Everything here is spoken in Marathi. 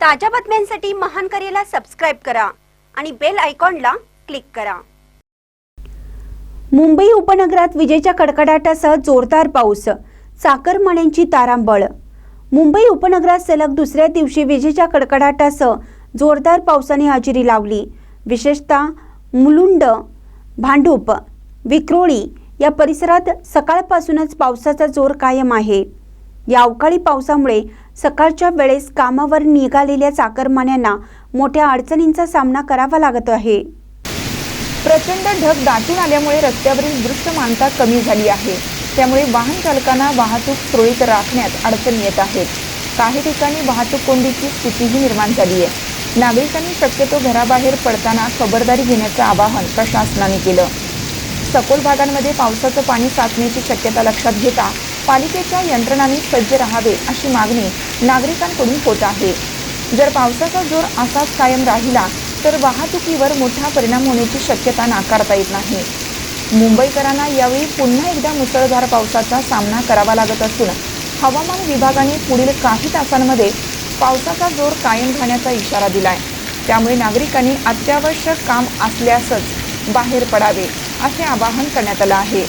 ताज्या बातम्यांसाठी महान करेला सबस्क्राईब करा आणि बेल आयकॉनला क्लिक करा. मुंबई उपनगरात विजेच्या कडकडाटासह जोरदार पाऊस चाकरमान्यांची तारांबळ. मुंबई उपनगरात सलग दुसऱ्या दिवशी विजेच्या कडकडाटासह जोरदार पावसाने हजेरी लावली. विशेषतः मुलुंड भांडूप विक्रोळी या परिसरात सकाळपासूनच पावसाचा जोर कायम आहे. या अवकाळी पावसामुळे सकाळच्या वेळेस कामावर निघालेल्या चाकरमान्यांना मोठ्या अडचणींचा सामना करावा लागत आहे. प्रचंड ढग दाटून आल्यामुळे रस्त्यावरील दृश्यमानता कमी झाली आहे. त्यामुळे वाहन चालकांना वाहतूक सुरळीत राखण्यात अडचणी येत आहेत काही ठिकाणी वाहतूक कोंडीची स्थितीही निर्माण झाली आहे. नागरिकांनी शक्यतो घराबाहेर पडताना खबरदारी घेण्याचं आवाहन प्रशासनाने केलं. सखोल भागांमध्ये पावसाचं पाणी साचण्याची शक्यता लक्षात घेता पालिकेच्या यंत्रणांनी सज्ज राहावे अशी मागणी नागरिकांकडून होत आहे. जर पावसाचा जोर असाच कायम राहिला तर वाहतुकीवर मोठा परिणाम होण्याची शक्यता नाकारता येत नाही. मुंबईकरांना यावेळी पुन्हा एकदा मुसळधार पावसाचा सामना करावा लागत असून हवामान विभागाने पुढील काही तासांमध्ये पावसाचा जोर कायम राहण्याचा इशारा दिलाय. त्यामुळे नागरिकांनी अत्यावश्यक काम असल्यासच बाहेर पडावे असे आवाहन करण्यात आलं आहे.